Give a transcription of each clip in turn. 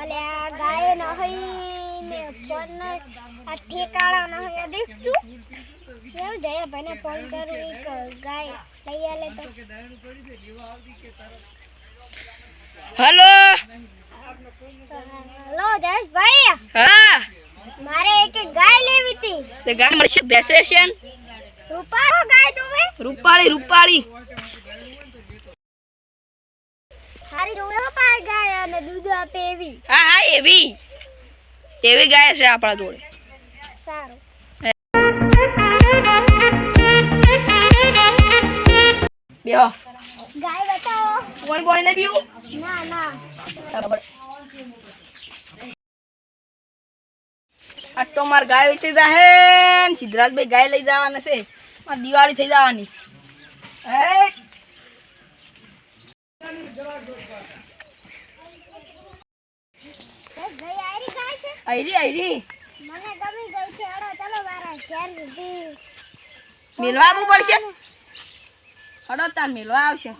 અલે આ ગાય નહીં ને ફોન આ ઠેકાણા નહીં દેખતું એવું જયા ભાઈને ફોન કરું એક ગાય લઈ આલે તો. હલો? હલો જયેશભાઈ? હા. મારે એક ગાય લેવી હતી. તે ગાય મળશે બેસે છે રૂપાળો ગાય તું રૂપાળી રૂપાળી. સારી જોવે. અને દૂધ આપે એવી. હા હા એવી. એવી ગાય છે આપણા જોડે. સારું. બેહો. ગાય બતાવો. કોણ કોણ ને પીવું? ના ના. બરાબર. આજ તો માર ગાય વેચી જાહે સિદ્ધરાજભાઈ ગાય લઈ જવાના છે. માર દિવાળી થઈ જવાની. હે ગઈ આરી ગાય છે આયરી આયરી. મને ગમી ગઈ છે. અડો ચલો મારા ઘેર સુધી. મેલવા આવવું પડશે? અડો તાર મિલવા આવશે.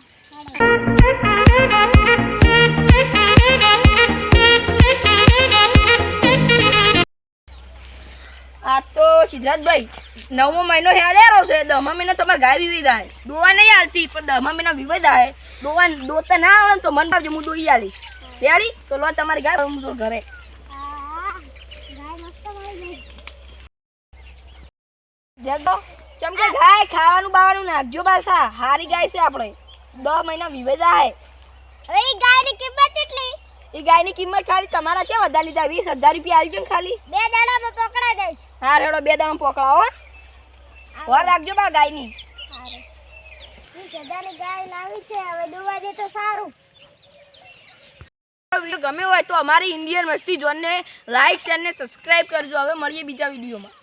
આ તો સિદ્ધાર્થભાઈ નવમો મહિનો હેડેરો છે. દમા મહિના તમારે ગાય વિવિધ આવે દોવા નહીં હાલતી પણ દમા મહિના વિવિધ આવે દોવા દોતા ના આવે તો મન ભાવજો હું દોઈ આલીશ. રેડી? તો લો તમારી ગાય હું તો ઘરે આ ગાય મસ્ત મળી ગઈ જગો ચમકે ગાય ખાવાનું બાવાનું નાખજો પાછા. હારી ગાય છે આપણે. દસ મહિના વિવેદા હે હવે એ ગાયની કિંમત કેટલી? એ ગાયની કિંમત ખાલી તમારા છે વધારે લીધા. વીસ હજાર રૂપિયા આવી ને ખાલી. બે દાડામાં પકડાઈ દઈશ. હા રેડો બે દાણો પકડાવો વાર રાખજો બા ગાયની. ગાય લાવી છે. હવે દુવા દે તો સારું. વીડિયો ગમ્યો હોય તો અમારી ઇન્ડિયન મસ્તી જોનને લાઈક શેર ને સબસ્ક્રાઇબ કરજો. હવે મળીએ બીજા વિડીયોમાં.